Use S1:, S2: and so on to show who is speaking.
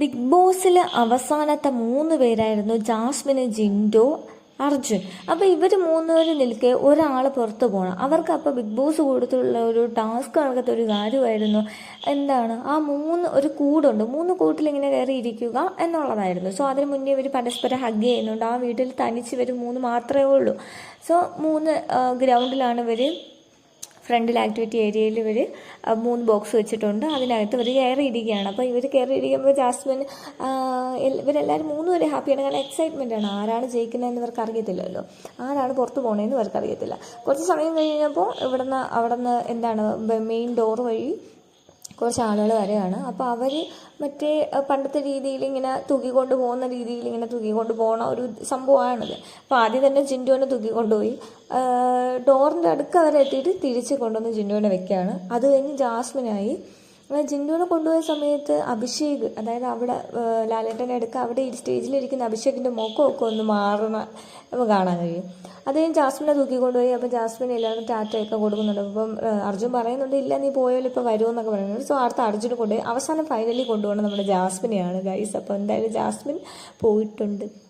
S1: Big ബോസിൽ അവസാനത്തെ മൂന്ന് പേരായിരുന്നു ജാസ്മിന് ജിൻഡോ അർജുൻ. അപ്പോൾ ഇവർ മൂന്നുപേരും നിൽക്കെ ഒരാൾ പുറത്തു പോകണം അവർക്ക് അപ്പോൾ ബിഗ് ബോസ് കൊടുത്തുള്ള ഒരു ടാസ്ക് കണക്കത്തെ ഒരു കാര്യമായിരുന്നു. എന്താണ്? ആ മൂന്ന് ഒരു കൂടുണ്ട്. മൂന്ന് കൂട്ടിൽ ഇങ്ങനെ കയറി ഇരിക്കുക എന്നുള്ളതായിരുന്നു. സോ അതിന് മുന്നേ ഇവർ പരസ്പരം ഹഗ് ചെയ്യുന്നുണ്ട്. ആ വീട്ടിൽ തനിച്ച് ഇവർ മൂന്ന് മാത്രമേ ഉള്ളൂ. സോ മൂന്ന് ഗ്രൗണ്ടിലാണ് ഇവർ ഫ്രണ്ടിൽ ആക്ടിവിറ്റി ഏരിയയിൽ ഇവർ മൂന്ന് ബോക്സ് വെച്ചിട്ടുണ്ട്. അതിനകത്ത് ഇവർ കയറി ഇരിക്കുകയാണ് അപ്പോൾ ഇവർ കയറി ഇരിക്കുമ്പോൾ ജാസ്മിൻ ഇവരെല്ലാവരും മൂന്ന് പേര് ഹാപ്പിയാണ്. കാരണം എക്സൈറ്റ്മെന്റ് ആണ്. ആരാണ് ജയിക്കുന്നതെന്ന് ഇവർക്ക് അറിയത്തില്ലല്ലോ. ആരാണ് പുറത്ത് പോകണതെന്ന് ഇവർക്ക് അറിയത്തില്ല. കുറച്ച് സമയം കഴിഞ്ഞപ്പോൾ ഇവിടുന്ന് അവിടുന്ന് എന്താണ് മെയിൻ ഡോർ വഴി കുറച്ച് ആളുകൾ വരെയാണ്. അപ്പോൾ അവർ മറ്റേ പണ്ടത്തെ രീതിയിൽ ഇങ്ങനെ തൂക്കിക്കൊണ്ട് പോകുന്ന രീതിയിൽ ഇങ്ങനെ തൂക്കിക്കൊണ്ട് പോകുന്ന ഒരു സംഭവമാണിത് അപ്പോൾ ആദ്യം തന്നെ ജിൻഡുവിനെ തൂക്കിക്കൊണ്ടുപോയി. ഡോറിന്റെ അടുക്ക് അവരെ എത്തിയിട്ട് തിരിച്ച് കൊണ്ടുവന്ന് ജിൻഡുവിനെ വെക്കുകയാണ് അത് കഴിഞ്ഞ് ജാസ്മിനായി. ജിൻഡുവിനെ കൊണ്ടുപോയ സമയത്ത് അഭിഷേക് അതായത് അവിടെ ലാലേട്ടന്റെ അടുക്ക് അവിടെ ഈ സ്റ്റേജിലിരിക്കുന്ന അഭിഷേകിന്റെ മുഖമൊക്കെ ഒന്ന് മാറണ നമുക്ക് കാണാൻ കഴിയും. കഴിഞ്ഞ് ജാസ്മിനെ തൂക്കിക്കൊണ്ടുപോയി. അപ്പം ജാസ്മിൻ എല്ലാവരും ടാറ്റയൊക്കെ കൊടുക്കുന്നുണ്ട്. അപ്പം അർജുൻ പറയുന്നുണ്ട് ഇല്ല നീ പോയാലും ഇപ്പോൾ വരുമെന്നൊക്കെ പറയുന്നുണ്ട്. സോ അടുത്ത അർജുനെ കൊണ്ടുപോയി. അവസാനം ഫൈനലി കൊണ്ടുപോകണം നമ്മുടെ ജാസ്മിനെയാണ് ഗൈസ് അപ്പോൾ എന്തായാലും ജാസ്മിൻ പോയിട്ടുണ്ട്.